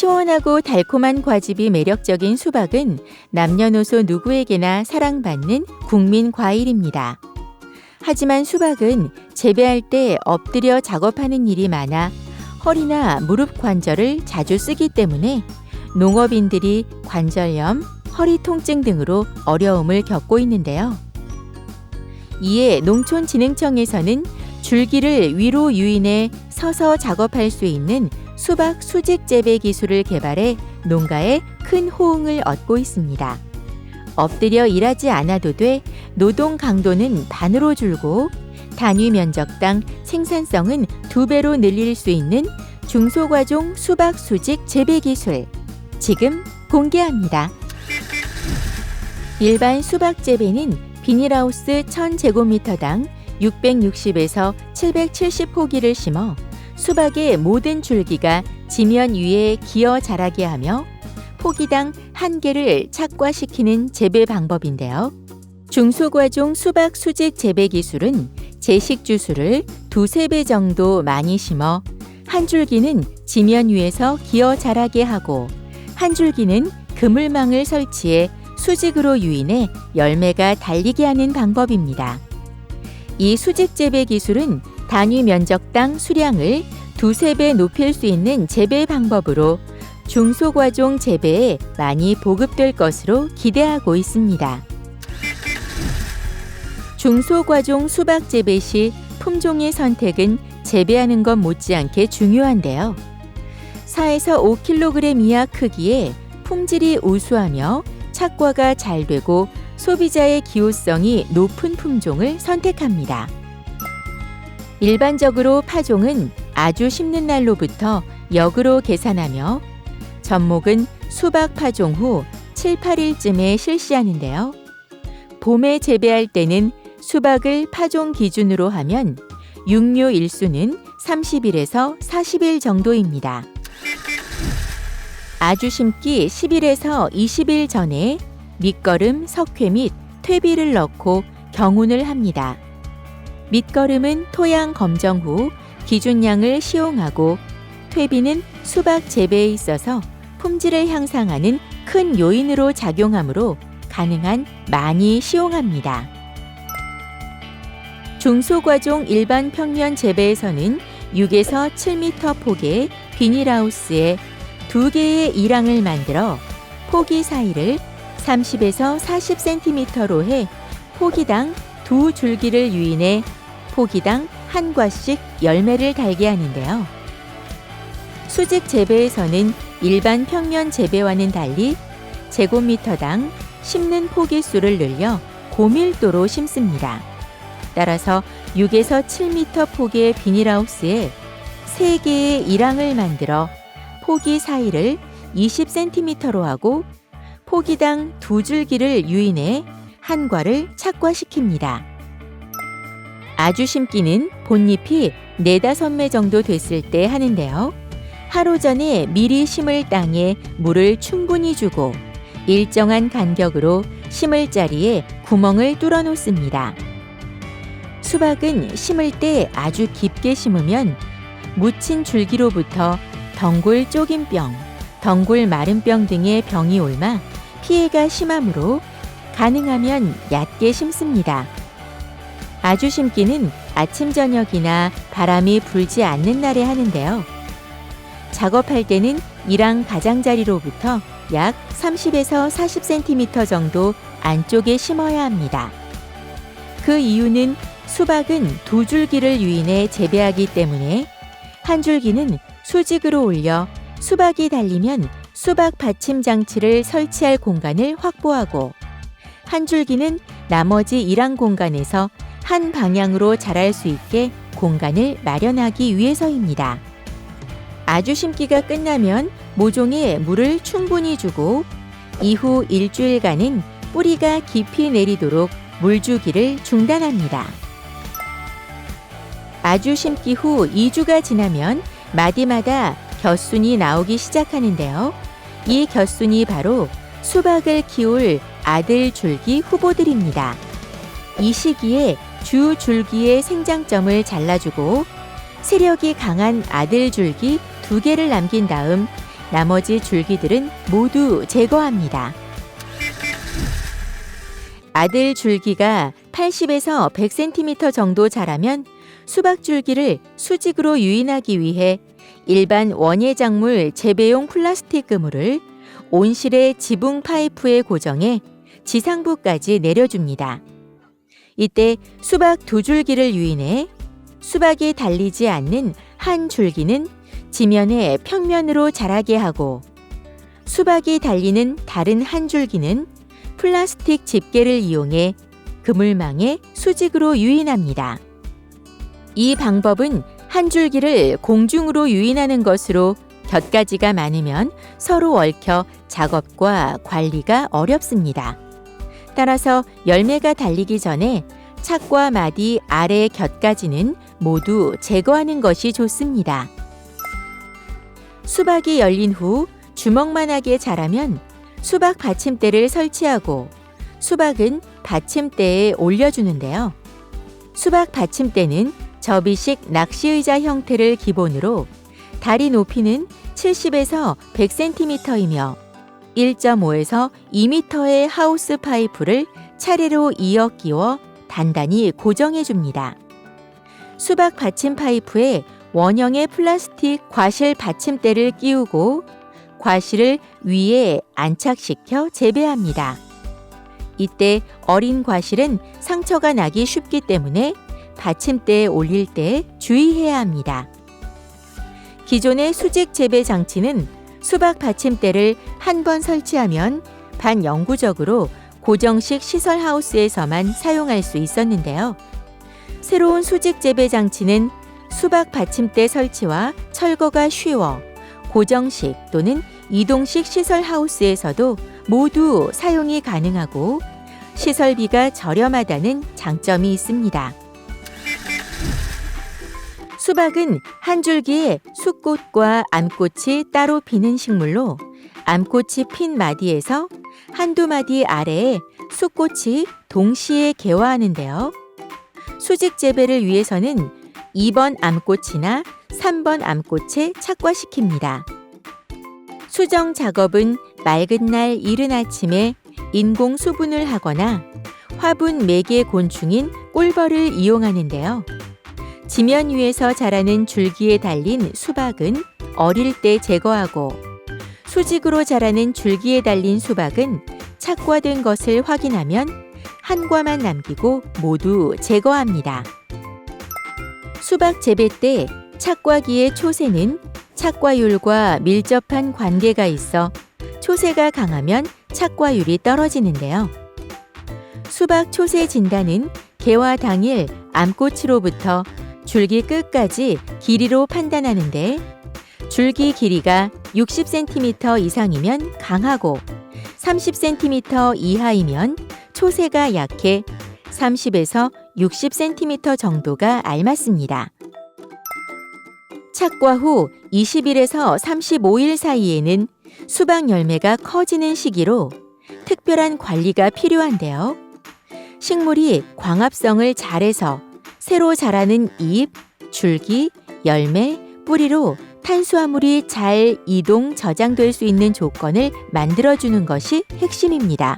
시원하고 달콤한 과즙이 매력적인 수박은 남녀노소 누구에게나 사랑받는 국민 과일입니다. 하지만 수박은 재배할 때 엎드려 작업하는 일이 많아 허리나 무릎 관절을 자주 쓰기 때문에 농업인들이 관절염, 허리 통증 등으로 어려움을 겪고 있는데요. 이에 농촌진흥청에서는 줄기를 위로 유인해 서서 작업할 수 있는 수박 수직 재배 기술을 개발해 농가에 큰 호응을 얻고 있습니다. 엎드려 일하지 않아도 돼 노동 강도는 반으로 줄고 단위 면적당 생산성은 두 배로 늘릴 수 있는 중소과종 수박 수직 재배 기술 지금 공개합니다. 일반 수박 재배는 비닐하우스 1000제곱미터당 660에서 770포기를 심어 수박의 모든 줄기가 지면 위에 기어 자라게 하며 포기당 한 개를 착과시키는 재배 방법인데요. 중소과종 수박 수직 재배 기술은 제식 주수를 두세 배 정도 많이 심어 한 줄기는 지면 위에서 기어 자라게 하고 한 줄기는 그물망을 설치해 수직으로 유인해 열매가 달리게 하는 방법입니다. 이 수직 재배 기술은 단위 면적당 수량을 두세 배 높일 수 있는 재배 방법으로 중소과종 재배에 많이 보급될 것으로 기대하고 있습니다. 중소과종 수박 재배 시 품종의 선택은 재배하는 것 못지않게 중요한데요. 4에서 5kg 이하 크기에 품질이 우수하며 착과가 잘 되고 소비자의 기호성이 높은 품종을 선택합니다. 일반적으로 파종은 아주 심는 날로부터 역으로 계산하며 접목은 수박 파종 후 7, 8일쯤에 실시하는데요. 봄에 재배할 때는 수박을 파종 기준으로 하면 육류 일수는 30일에서 40일 정도입니다. 아주 심기 10일에서 20일 전에 밑거름, 석회 및 퇴비를 넣고 경운을 합니다. 밑거름은 토양 검정 후 기준량을 시용하고 퇴비는 수박 재배에 있어서 품질을 향상하는 큰 요인으로 작용하므로 가능한 많이 시용합니다. 중소과종 일반 평면 재배에서는 6에서 7m 폭의 비닐하우스에 두 개의 이랑을 만들어 포기 사이를 30에서 40cm로 해 포기당 두 줄기를 유인해 포기당 한 과씩 열매를 달게 하는데요. 수직 재배에서는 일반 평면 재배와는 달리 제곱미터당 심는 포기 수를 늘려 고밀도로 심습니다. 따라서 6에서 7m 폭의 비닐하우스에 3개의 이랑을 만들어 포기 사이를 20cm로 하고 포기당 두 줄기를 유인해 한 과를 착과시킵니다. 아주 심기는 본잎이 4, 5매 정도 됐을 때 하는데요. 하루 전에 미리 심을 땅에 물을 충분히 주고 일정한 간격으로 심을 자리에 구멍을 뚫어 놓습니다. 수박은 심을 때 아주 깊게 심으면 묻힌 줄기로부터 덩굴 쪼김병, 덩굴 마른병 등의 병이 옮아 피해가 심하므로 가능하면 얕게 심습니다. 아주 심기는 아침 저녁이나 바람이 불지 않는 날에 하는데요. 작업할 때는 이랑 가장자리로부터 약 30에서 40cm 정도 안쪽에 심어야 합니다. 그 이유는 수박은 두 줄기를 유인해 재배하기 때문에 한 줄기는 수직으로 올려 수박이 달리면 수박 받침 장치를 설치할 공간을 확보하고 한 줄기는 나머지 일항 공간에서 한 방향으로 자랄 수 있게 공간을 마련하기 위해서입니다. 아주 심기가 끝나면 모종에 물을 충분히 주고 이후 일주일간은 뿌리가 깊이 내리도록 물주기를 중단합니다. 아주 심기 후 2주가 지나면 마디마다 겨순이 나오기 시작하는데요. 이 겨순이 바로 수박을 키울 아들 줄기 후보들입니다. 이 시기에 주 줄기의 생장점을 잘라주고 세력이 강한 아들 줄기 두 개를 남긴 다음 나머지 줄기들은 모두 제거합니다. 아들 줄기가 80에서 100cm 정도 자라면 수박 줄기를 수직으로 유인하기 위해 일반 원예작물 재배용 플라스틱 그물을 온실의 지붕 파이프에 고정해 지상부까지 내려줍니다. 이때 수박 두 줄기를 유인해 수박이 달리지 않는 한 줄기는 지면의 평면으로 자라게 하고 수박이 달리는 다른 한 줄기는 플라스틱 집게를 이용해 그물망에 수직으로 유인합니다. 이 방법은 한 줄기를 공중으로 유인하는 것으로 곁가지가 많으면 서로 얽혀 작업과 관리가 어렵습니다. 따라서 열매가 달리기 전에 착과 마디 아래 곁가지는 모두 제거하는 것이 좋습니다. 수박이 열린 후 주먹만하게 자라면 수박 받침대를 설치하고 수박은 받침대에 올려주는데요. 수박 받침대는 접이식 낚시의자 형태를 기본으로 다리 높이는 70에서 100cm이며 1.5에서 2m의 하우스 파이프를 차례로 이어 끼워 단단히 고정해 줍니다. 수박 받침 파이프에 원형의 플라스틱 과실 받침대를 끼우고 과실을 위에 안착시켜 재배합니다. 이때 어린 과실은 상처가 나기 쉽기 때문에 받침대에 올릴 때 주의해야 합니다. 기존의 수직 재배 장치는 수박 받침대를 한 번 설치하면 반영구적으로 고정식 시설 하우스에서만 사용할 수 있었는데요. 새로운 수직 재배 장치는 수박 받침대 설치와 철거가 쉬워 고정식 또는 이동식 시설 하우스에서도 모두 사용이 가능하고 시설비가 저렴하다는 장점이 있습니다. 수박은 한 줄기에 숫꽃과 암꽃이 따로 피는 식물로 암꽃이 핀 마디에서 한두 마디 아래에 숫꽃이 동시에 개화하는데요. 수직 재배를 위해서는 2번 암꽃이나 3번 암꽃에 착과시킵니다. 수정 작업은 맑은 날 이른 아침에 인공 수분을 하거나 화분 매개 곤충인 꿀벌을 이용하는데요. 지면 위에서 자라는 줄기에 달린 수박은 어릴 때 제거하고 수직으로 자라는 줄기에 달린 수박은 착과된 것을 확인하면 한 과만 남기고 모두 제거합니다. 수박 재배 때 착과기의 초세는 착과율과 밀접한 관계가 있어 초세가 강하면 착과율이 떨어지는데요. 수박 초세 진단은 개화 당일 암꽃으로부터 줄기 끝까지 길이로 판단하는데 줄기 길이가 60cm 이상이면 강하고 30cm 이하이면 초세가 약해 30에서 60cm 정도가 알맞습니다. 착과 후 20일에서 35일 사이에는 수박 열매가 커지는 시기로 특별한 관리가 필요한데요. 식물이 광합성을 잘해서 새로 자라는 잎, 줄기, 열매, 뿌리로 탄수화물이 잘 이동 저장될 수 있는 조건을 만들어주는 것이 핵심입니다.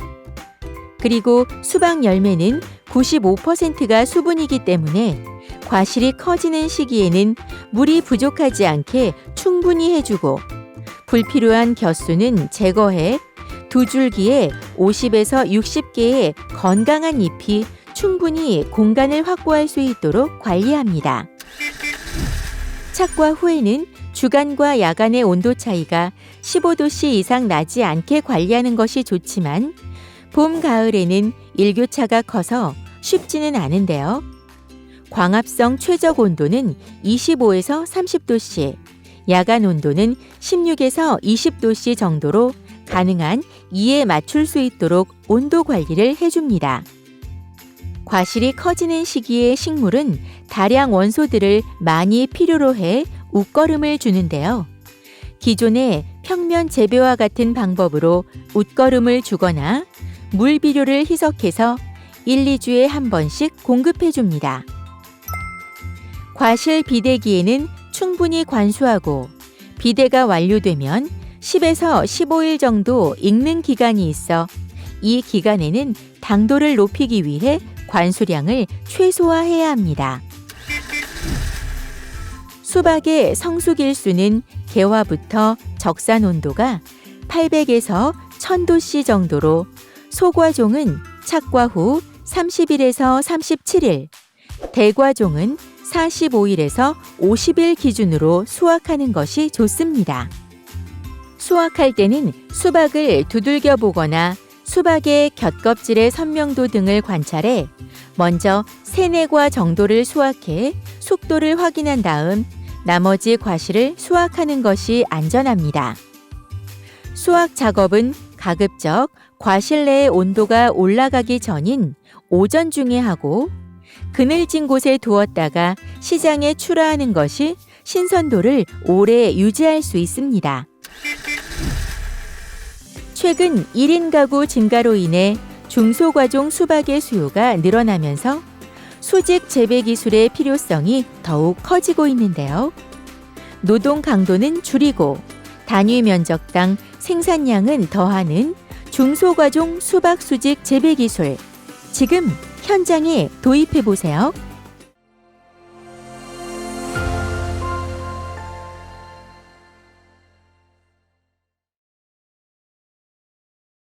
그리고 수박 열매는 95%가 수분이기 때문에 과실이 커지는 시기에는 물이 부족하지 않게 충분히 해주고 불필요한 겨수는 제거해 두 줄기에 50에서 60개의 건강한 잎이 충분히 공간을 확보할 수 있도록 관리합니다. 착과 후에는 주간과 야간의 온도 차이가 15도씨 이상 나지 않게 관리하는 것이 좋지만 봄, 가을에는 일교차가 커서 쉽지는 않은데요. 광합성 최적 온도는 25에서 30도씨, 야간 온도는 16에서 20도씨 정도로 가능한 이에 맞출 수 있도록 온도 관리를 해줍니다. 과실이 커지는 시기에 식물은 다량 원소들을 많이 필요로 해 웃거름을 주는데요. 기존의 평면 재배와 같은 방법으로 웃거름을 주거나 물 비료를 희석해서 1, 2주에 한 번씩 공급해 줍니다. 과실 비대기에는 충분히 관수하고 비대가 완료되면 10에서 15일 정도 익는 기간이 있어 이 기간에는 당도를 높이기 위해 관수량을 최소화해야 합니다. 수박의 성수길수는 개화부터 적산 온도가 800에서 1000도씨 정도로 소과종은 착과 후 30일에서 37일, 대과종은 45일에서 50일 기준으로 수확하는 것이 좋습니다. 수확할 때는 수박을 두들겨 보거나 수박의 곁껍질의 선명도 등을 관찰해 먼저 세네과 정도를 수확해 속도를 확인한 다음 나머지 과실을 수확하는 것이 안전합니다. 수확 작업은 가급적 과실 내의 온도가 올라가기 전인 오전 중에 하고 그늘진 곳에 두었다가 시장에 출하하는 것이 신선도를 오래 유지할 수 있습니다. 최근 1인 가구 증가로 인해 중소과종 수박의 수요가 늘어나면서 수직 재배 기술의 필요성이 더욱 커지고 있는데요. 노동 강도는 줄이고 단위 면적당 생산량은 더하는 중소과종 수박 수직 재배 기술. 지금 현장에 도입해 보세요.